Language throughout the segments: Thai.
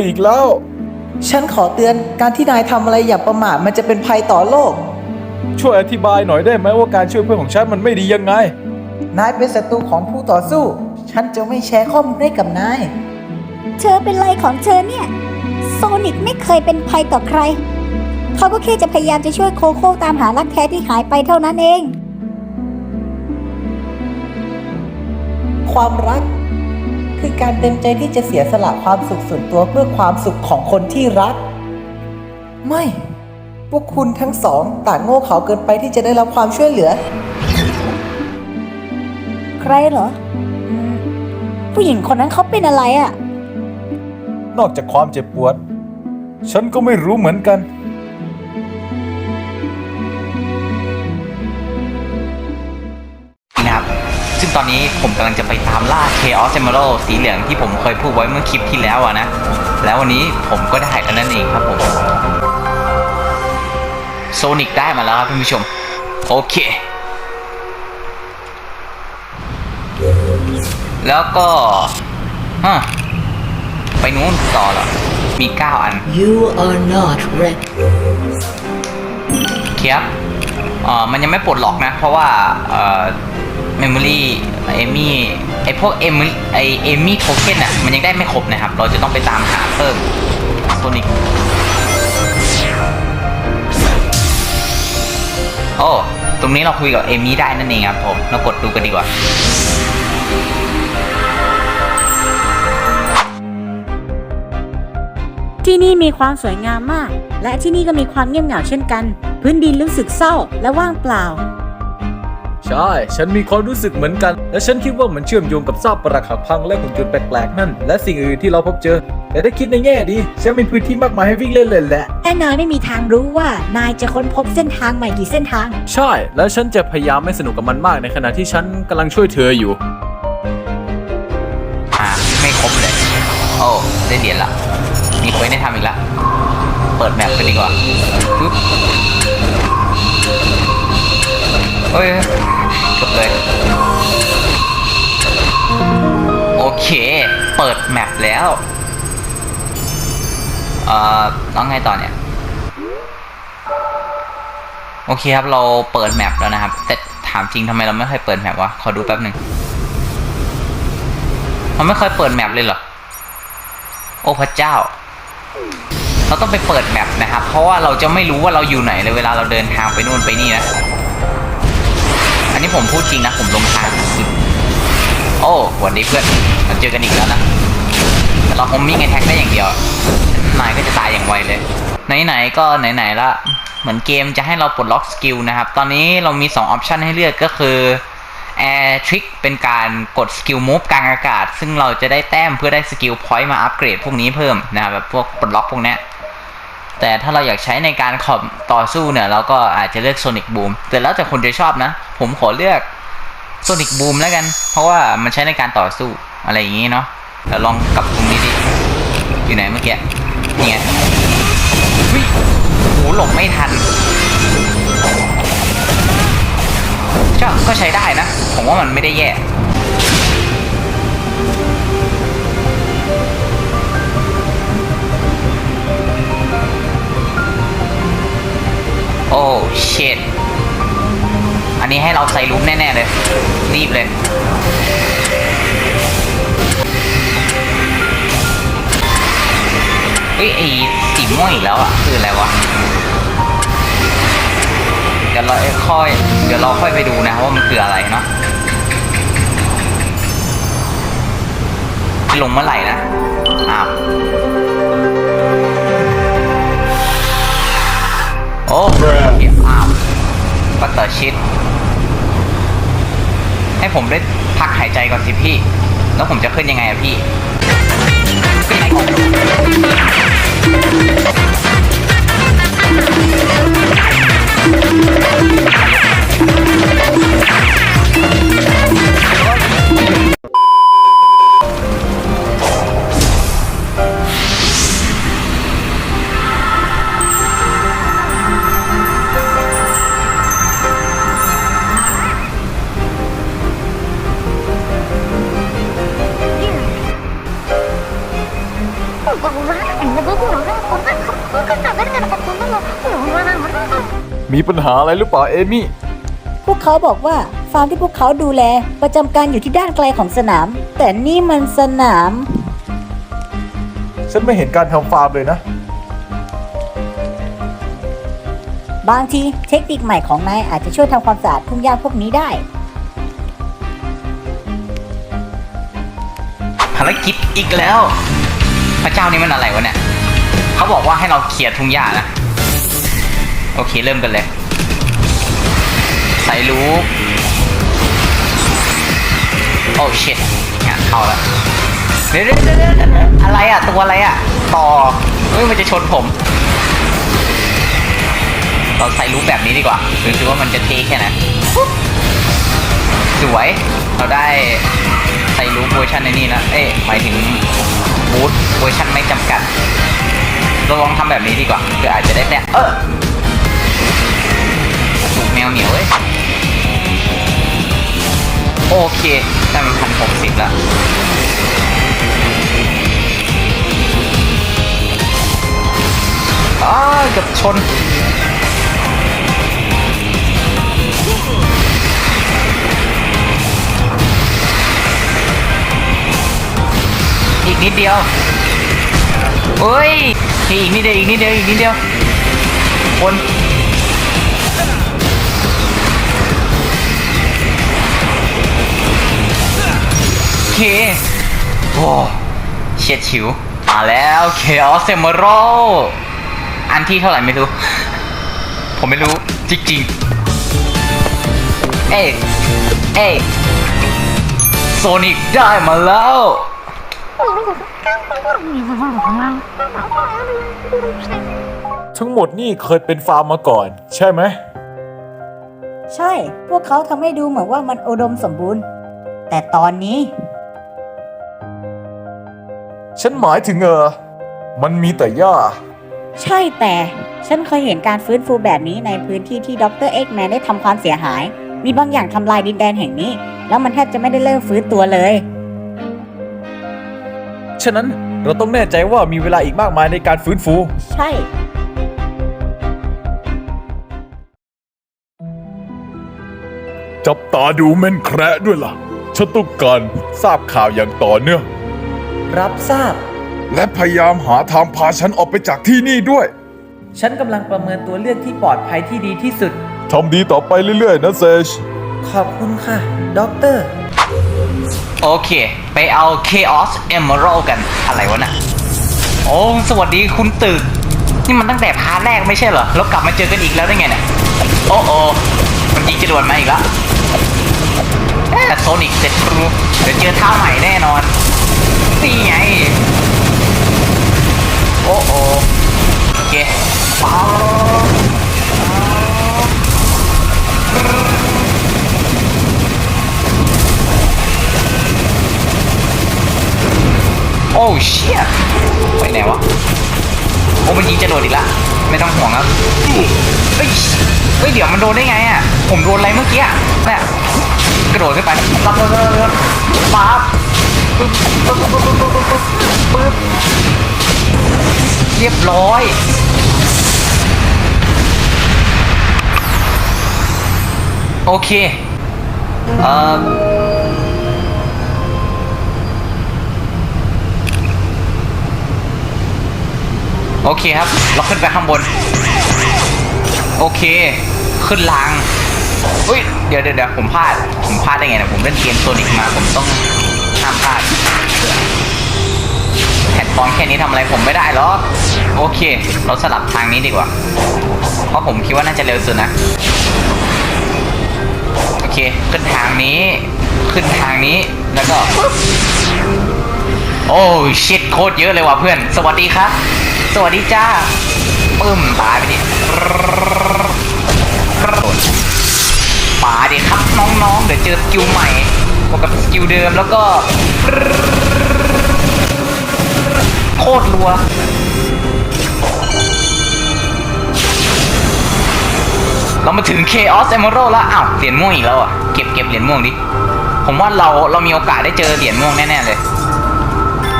เธออีกแล้ว ฉันขอเตือนการที่นายทำอะไรอย่าประมาทมันจะเป็นภัยต่อโลก ช่วยอธิบายหน่อยได้ไหมว่าการช่วยเพื่อนของฉันมันไม่ดียังไง นายเป็นศัตรูของผู้ต่อสู้ ฉันจะไม่แชร์ข้อมูลให้กับนาย เธอเป็นไรของเธอเนี่ย โซนิกไม่เคยเป็นภัยต่อใคร เขาก็แค่จะพยายามจะช่วยโคโค่ตามหารักแท้ที่หายไปเท่านั้นเอง ความรัก คือการเต็มใจที่จะเสียสละความสุขส่วนตัวเพื่อความสุขของคนที่รัก ไม่ พวกคุณทั้งสองต่างโง่เขลาเกินไปที่จะได้รับความช่วยเหลือ ใครเหรออืมผู้หญิงคนนั้นเขาเป็นอะไรอะ่ะ นอกจากความเจ็บปวด ฉันก็ไม่รู้เหมือนกัน ตอนนี้ผมกำลังจะไปตามล่า Chaos Emerald สีเหลืองที่ผมเคยพูดไว้เมื่อคลิปที่แล้วอะนะ แล้ววันนี้ผมก็ได้แล้วนั่นเองครับผมโซนิกได้มาแล้วครับท่านผู้ชม โอเค แล้วก็ฮะไปนู้นต่อเหรอ มี 9 อัน You are not ready. เคียบเอ่อ มันยังไม่ปลดล็อกนะ เพราะว่าเมมโมรี่เอมี่ไอพวกเอมไอเอมี่โทเค็นอะมันยังได้ไม่ครบนะครับ เราจะต้องไปตามหาเพิ่มโซนิกโอ้ตรงนี้เราคุยกับเอมี่ได้นั่นเองครับผมเรากดดูกันดีกว่าที่นี่มีความสวยงามมาก และที่นี่ก็มีความเงียบเหงาเช่นกัน พื้นดินรู้สึกเศร้าและว่างเปล่า ใช่ ฉันมีความรู้สึกเหมือนกัน และฉันคิดว่ามันเชื่อมโยงกับซากปรักหักพังและหุ่นยนต์แปลกๆนั่น และสิ่งอื่นที่เราพบเจอ แต่ถ้าคิดในแง่ดี ฉันมีพื้นที่มากมายให้วิ่งเล่นเลยแหละ แต่นายไม่มีทางรู้ว่านายจะค้นพบเส้นทางใหม่กี่เส้นทาง ใช่ และฉันจะพยายามไม่สนุกกับมันมากในขณะที่ฉันกำลังช่วยเธออยู่ อ่าไม่ครบเลย โอ้ ได้เหรียญละ มีเควสให้ทำอีกละ เปิดแมปกันดีกว่าปึ๊บ เฮ้ยจบเลย โอเค เปิดแมปแล้ว เอ่อต้องไงต่อเนี่ย โอเคครับ เราเปิดแมปแล้วนะครับ แต่ถามจริงทำไมเราไม่เคยเปิดแมปวะ ขอดูแป๊บหนึ่งมันไม่เคยเปิดแมปเลยเหรอ โอ้พระเจ้าเราต้องไปเปิดแมปนะครับ เพราะว่าเราจะไม่รู้ว่าเราอยู่ไหนเลยเวลาเราเดินทางไปนู่นไปนี่นะ นนี้ผมพูดจริงนะ ผมลงทางผิดโอ้หวันนี้เพื่อนเราเจอกันอีกแล้วนะแต่เราคงมิ่งไอแท็กได้อย่างเดียวนายก็จะตายอย่างไวเลย ไหนๆก็ไหนๆละเหมือนเกมจะให้เราปลดล็อกสกิลนะครับ ตอนนี้เรามี 2 ออปชันให้เลือกก็คือ Air Trick เป็นการกดสกิลมูฟกลางอากาศ ซึ่งเราจะได้แต้มเพื่อได้สกิลพอยต์มาอัปเกรดพวกนี้เพิ่มนะครับแบบพวกปลดล็อกพวกนี้ แต่ถ้าเราอยากใช้ในการขอบต่อสู้เนี่ย เราก็อาจจะเลือก Sonic Boom แต่แล้วแต่คนจะชอบนะ ผมขอเลือก Sonic Boom แล้วกัน เพราะว่ามันใช้ในการต่อสู้อะไรอย่างงี้เนาะเดี๋ยวลองกลับตรงนี้ดิ อยู่ไหนเมื่อกี้นี่ไงวิโหหลบไม่ทันก็ใช้ได้นะ ผมว่ามันไม่ได้แย่ เชดอันนี้ให้เราใส่ลุ้มแน่ ๆ เลย รีบเลย เฮ้ย ไอ้สีม่วงอีกแล้วอะ คืออะไรวะ เดี๋ยวเราค่อย เดี๋ยวเราค่อยไปดูนะว่ามันคืออะไรเนาะลงเมื่อไหร่นะอ้าว โอ้เห็นภาพปัตเตอร์ชิด ให้ผมได้พักหายใจก่อนสิพี่ แล้วผมจะขึ้นยังไงอะพี่ขึ้ไหนก่อน มีปัญหาอะไรหรือเปล่าเอมี่ พวกเขาบอกว่าฟาร์มที่พวกเขาดูแลประจำการอยู่ที่ด้านไกลของสนาม แต่นี่มันสนาม ฉันไม่เห็นการทำฟาร์มเลยนะ บางทีเทคนิคใหม่ของนายอาจจะช่วยทำความสะอาดทุ่งหญ้าพวกนี้ได้ ภารกิจอีกแล้ว พระเจ้านี่มันอะไรวะเนี่ยเขาบอกว่าให้เราเคลียร์ทุ่งหญ้านะ โอเคเริ่มกันเลยใส่ลูกโอ้ชิตงานเข้าแล้วเดี๋ยวเดี๋ยวเดี๋ยวเดี๋ยอะไรอะ ตัวอะไรอะ ต่อเฮ้ยมันจะชนผม เราใส่ลูกแบบนี้ดีกว่าดูสิว่ามันจะเทแค่ไหนสวย เราได้ใส่ลูกเวอร์ชันในนี่นะ เอ้ยหมายถึง บูทเวอร์ชันไม่จำกัดเราลองทำแบบนี้ดีกว่าเพื่ออาจจะได้แต้มเออถูกแมวเหนียวเว้ยโอเคได้มันพันหกสิบแล้วอ้าเกือบชน นิดเดียวเฮ้ยอีกนิดเดียวอีกนิดเดียวอีกนิดเดียวคนโอเคโอ้เฉียดฉิวมาแล้วเคออสเซมโรอันที่เท่าไหร่ไม่รู้ ผมไม่รู้จริงๆเอ้ยเอ้ยโซนิกได้มาแล้ว ทั้งหมดนี่เคยเป็นฟาร์มมาก่อน ใช่ไหม ใช่ พวกเขาทำให้ดูเหมือนว่ามันอุดมสมบูรณ์ แต่ตอนนี้ ฉันหมายถึงเออ มันมีแต่หญ้า ใช่แต่ ฉันเคยเห็นการฟื้นฟูแบบนี้ในพื้นที่ที่ดรเอ็กแมนได้ทำความเสียหาย มีบางอย่างทำลายดินแดนแห่งนี้ แล้วมันแทบจะไม่ได้เริ่มฟื้นตัวเลย ฉะนั้นเราต้องแน่ใจว่ามีเวลาอีกมากมายในการฟื้นฟู ใช่ จับตาดูแม่นแคระด้วยล่ะ ฉันต้องการทราบข่าวอย่างต่อเนื่อง รับทราบ และพยายามหาทางพาฉันออกไปจากที่นี่ด้วย ฉันกำลังประเมินตัวเลือกที่ปลอดภัยที่ดีที่สุด ทำดีต่อไปเรื่อยๆนะเซช ขอบคุณค่ะ ด็อกเตอร์ โอเค ไปเอา Chaos Emerald กันอะไรวะน่ะ โอ้ สวัสดีคุณตึก นี่มันตั้งแต่พาร์ทแรกไม่ใช่เหรอ แล้วกลับมาเจอกันอีกแล้วได้ไงเนี่ย โอ้โอมันยิงจรวดมาอีกแล้วแต่โซนิกเสร็จครูเดี๋ยวเจอท่าใหม่แน่นอน นี่ไง โอ้โอโอเคป๊า อ้เชี่ยไปไหนวะโอ้มันยิงจรวดดอีกละไม่ต้องห่วงครับเฮ้ยเฮ้ยเดี๋ยวมันโดนได้ไงอะผมโดนอะไรเมื่อกี้อะเนี่ยกระโดดขึ้นไปรับรับรับรับปั๊บปึ๊บปึ๊บปึ๊บปึ๊บปึ๊บปึ๊บปึ๊บเรียบร้อยโอเคเอ่อ โอเคครับ เราขึ้นไปข้างบน โอเค ขึ้นรางเฮ้ย เดี๋ยวเดี๋ยวผมพลาด ผมพลาดได้ไงนะผมเล่นเกมโซนิกมา ผมต้องห้ามพลาดแพลตฟอร์มแค่นี้ทำอะไรผมไม่ได้หรอกโอเค เราสลับทางนี้ดีกว่า เพราะผมคิดว่าน่าจะเร็วสุดนะ โอเค ขึ้นทางนี้ ขึ้นทางนี้ แล้วก็ โอ้ชิตโคตรเยอะเลยว่ะเพื่อน สวัสดีครับ สวัสดีจ้าปึ้มตายไปดิกระโดดป่าดิครับน้องๆ เดี๋ยวเจอสกิลใหม่บวกกับสกิลเดิมแล้วก็ โคตรรัวเรามาถึง Chaos Emerald แล้ว อ้าว เหรียญม่วงอีกแล้วอะ เก็บเก็บเหรียญม่วงดิ ผมว่าเราเรามีโอกาสได้เจอเหรียญม่วงแน่ ๆ เลย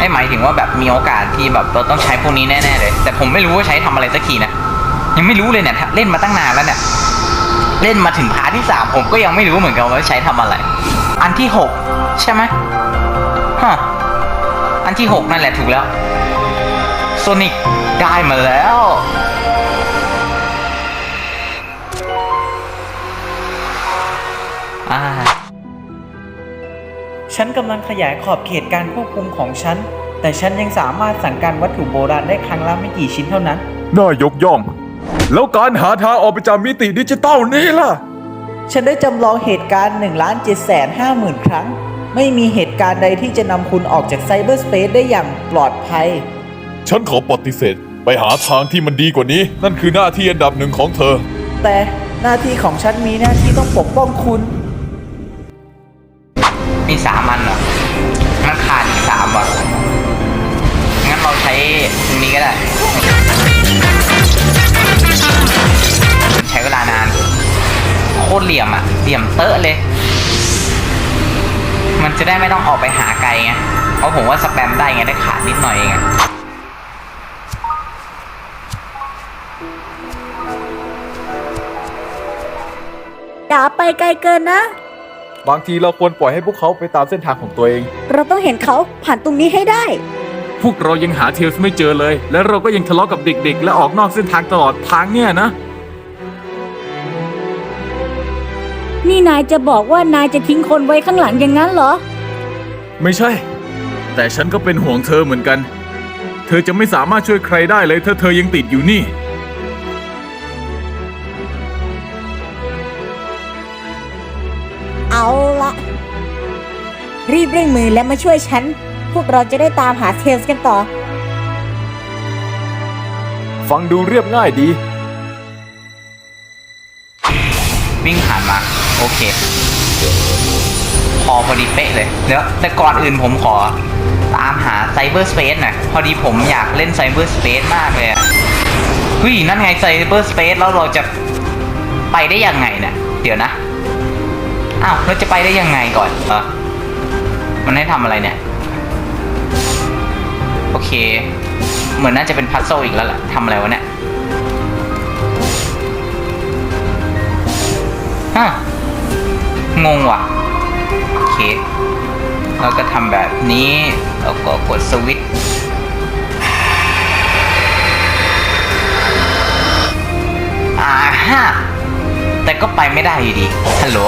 ไม่หมายถึงว่าแบบมีโอกาสที่แบบเราต้องใช้พวกนี้แน่ๆเลย แต่ผมไม่รู้ว่าใช้ทำอะไรสักทีนะยังไม่รู้เลยเนี่ยเล่นมาตั้งนานแล้วเนี่ยเล่นมาถึงพาร์ทที่สามผมก็ยังไม่รู้เหมือนกันว่าใช้ทำอะไร อันที่หกใช่ไหมฮะอันที่หกนั่นแหละถูกแล้วโซนิกได้มาแล้วอ่า ฉันกำลังขยายขอบเขตการควบคุมของฉัน แต่ฉันยังสามารถสั่งการวัตถุโบราณได้ครั้งละไม่กี่ชิ้นเท่านั้น น่ายกย่อง แล้วการหาทางออกไปจากมิติดิจิตอลนี้ล่ะ ฉันได้จำลองเหตุการณ์1ล้าน7แสน5หมื่นครั้ง ไม่มีเหตุการณ์ใดที่จะนำคุณออกจากไซเบอร์สเปซได้อย่างปลอดภัย ฉันขอปฏิเสธ ไปหาทางที่มันดีกว่านี้ นั่นคือหน้าที่อันดับหนึ่งของเธอ แต่หน้าที่ของฉันมีหน้าที่ต้องปกป้องคุณ มีสามอันเหรองั้นขาดอีกสามว่ะงั้นเราใช้ตรงนี้ก็ได้ ใช้เวลานาน โคตรเหลี่ยมอะเหลี่ยมเตอะเลย มันจะได้ไม่ต้องออกไปหาไกลไงเพราะผมว่าสแปมได้ไงได้ขาดนิดหน่อยเองอะอย่าไปไกลเกินนะ บางทีเราควรปล่อยให้พวกเขาไปตามเส้นทางของตัวเอง เราต้องเห็นเขาผ่านตรงนี้ให้ได้ พวกเรายังหาเทลส์ไม่เจอเลย และเราก็ยังทะเลาะกับเด็กๆ และออกนอกเส้นทางตลอดทางเนี่ยนะ นี่นายจะบอกว่านายจะทิ้งคนไว้ข้างหลังอย่างนั้นเหรอ ไม่ใช่ แต่ฉันก็เป็นห่วงเธอเหมือนกัน เธอจะไม่สามารถช่วยใครได้เลยถ้าเธอยังติดอยู่นี่ รีบเร่งมือและมาช่วยฉัน พวกเราจะได้ตามหาเทลส์กันต่อ ฟังดูเรียบง่ายดี วิ่งผ่านมา โอเค พอพอดีเป๊ะเลยเดี๋ยวแต่ก่อนอื่นผมขอ ตามหาไซเบอร์สเปซหน่อยพอดีผมอยากเล่นไซเบอร์สเปซมากเลยอะเฮ้ยนั่นไงไซเบอร์สเปซแล้วเราจะไปได้ยังไงเนี่ยเดี๋ยวนะ อ้าวเราจะไปได้ยังไงก่อนเออ มันให้ทำอะไรเนี่ย โอเค เหมือนน่าจะเป็นพัซโซอีกแล้วล่ะทำอะไรวะเนี่ยฮะงงว่ะ โอเคแล้วก็ทำแบบนี้แล้วก็กดสวิตช์อ่าฮะแต่ก็ไปไม่ได้อยู่ดีฮัลโหล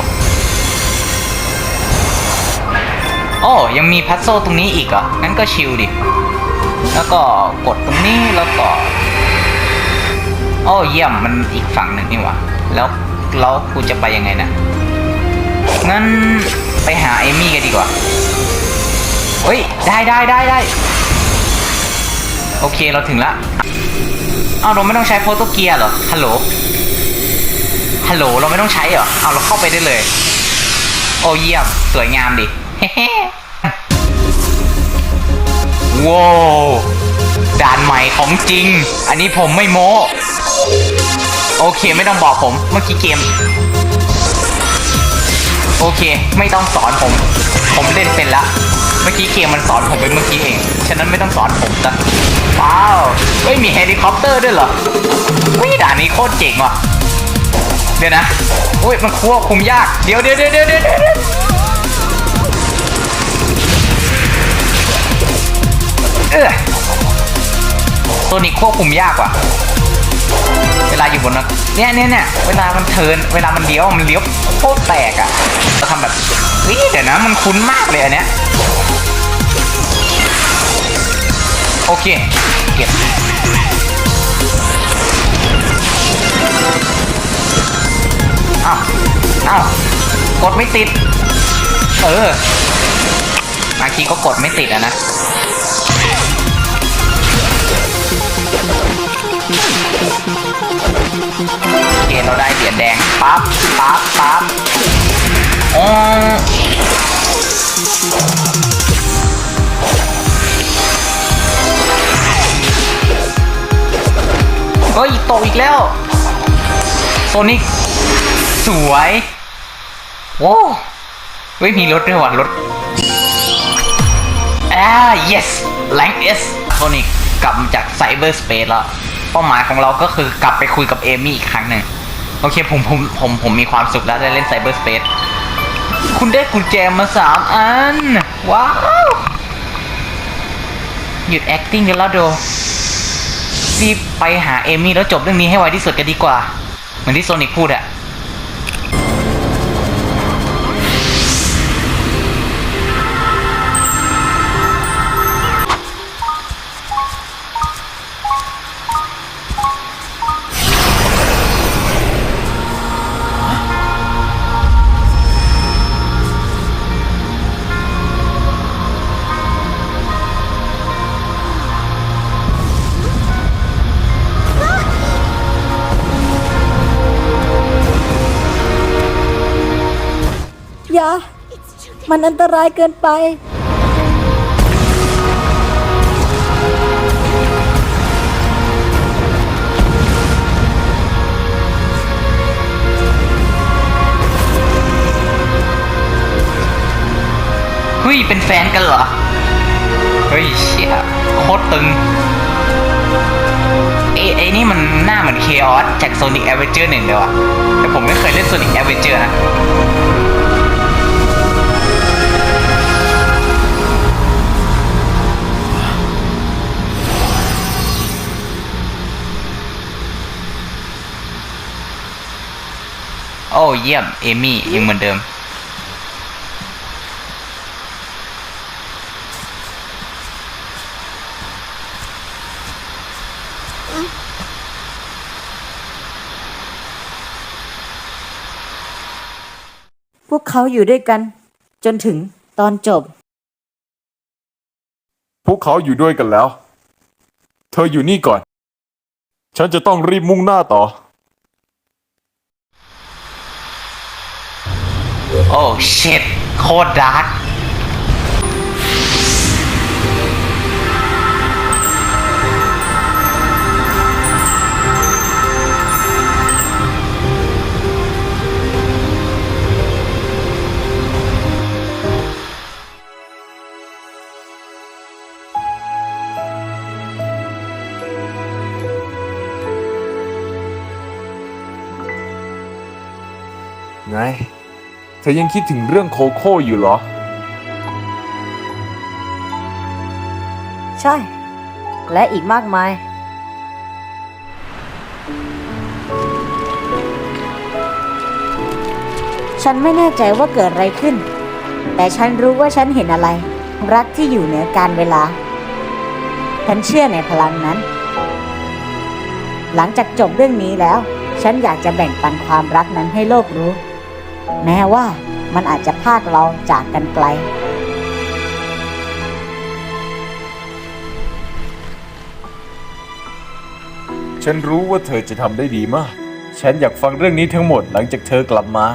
โอ้ยังมีพัซโซตรงนี้อีกเหรองั้นก็ชิลดิ แล้วก็กดตรงนี้แล้วก็ โอ้เยี่ยมมันอีกฝั่งหนึ่งนี่หว่าแล้วแล้วกูจะไปยังไงนะงั้นไปหาเอมี่กันดีกว่าเฮ้ยได้ได้ได้ได้โอเคเราถึงละอ้าวเราไม่ต้องใช้โฟโตเกียร์เหรอฮัลโหลฮัลโหลเราไม่ต้องใช้เหรอเอาเราเข้าไปได้เลย โอ้เยี่ยมสวยงามดิ ว้าวด่านใหม่ของจริง อันนี้ผมไม่โม้โอเคไม่ต้องบอกผมเมื่อกี้เกม โอเค ไม่ต้องสอนผม ผมเล่นเป็นละเมื่อกี้เกมมันสอนผมไปเมื่อกี้เอง ฉะนั้นไม่ต้องสอนผมจ้ะว้าวเฮ้ยมีเฮลิคอปเตอร์ด้วยเหรอเฮ้ยด่านนี้โคตรเจ๋งว่ะ เดี๋ยวนะโอ้ยมันควบคุมยาก เดี๋ยวเดี๋ยวเดี๋ยวเดี๋ยว เออตัวนี้ควบคุมยากว่ะ เวลาอยู่บนนั้นเนี่ยเนี่ยเนี่ยเวลามันเทินเวลามันเลี้ยวมันเลี้ยวโคตรแตกอะ่ะเราทำแบบเฮ้ยเดี๋ยวนะมันคุ้นมากเลยอันเนี้ยโอเคเก็บอ้าวอ้าวกดไม่ติด เออบางทีก็กดไม่ติดอะนะ โอเคเราได้เหรียญแดงปั๊บปั๊บปั๊บอ๋อเฮ้ยตกอีกแล้วโซนิกสวยโว้เฮ้ยมีรถด้วยว่ะรถอ่า yes แรง S โซนิก กลับมาจากไซเบอร์สเปซแล้วเป้าหมายของเราก็คือกลับไปคุยกับเอมี่อีกครั้งหนึ่งโอเคผมผมผมผมมีความสุขแล้วได้เล่นไซเบอร์สเปซคุณได้กุญแจมาสามอัน ว้าว หยุด acting กันแล้วโดรีบไปหาเอมี่แล้วจบเรื่องนี้ให้ไวที่สุดกันดีกว่า เหมือนที่โซนิกพูดอะ มันอันตรายเกินไป เฮ้ย เป็นแฟนกันเหรอ เฮ้ยเชี่ยโคตรตึงเอ้ไอ้นี่มันหน้าเหมือนเคออสจาก Sonic Adventure หนึ่งเลยว่ะ แต่ผมไม่เคยเล่น Sonic Adventure นะ โอ้เยี่ยม เอมี่ยังเหมือนเดิม พวกเขาอยู่ด้วยกัน จนถึงตอนจบ พวกเขาอยู่ด้วยกันแล้ว เธออยู่นี่ก่อน ฉันจะต้องรีบมุ่งหน้าต่อ โอ้เชิดโคตรดาร์กไง เธอยังคิดถึงเรื่องโคโค่อยู่เหรอ ใช่ และอีกมากมาย ฉันไม่แน่ใจว่าเกิดอะไรขึ้น แต่ฉันรู้ว่าฉันเห็นอะไร รักที่อยู่เหนือการเวลา ฉันเชื่อในพลังนั้น หลังจากจบเรื่องนี้แล้ว ฉันอยากจะแบ่งปันความรักนั้นให้โลกรู้ แม้ว่ามันอาจจะพากเราจากกันไกล ฉันรู้ว่าเธอจะทำได้ดีมาก ฉันอยากฟังเรื่องนี้ทั้งหมดหลังจากเธอกลับมา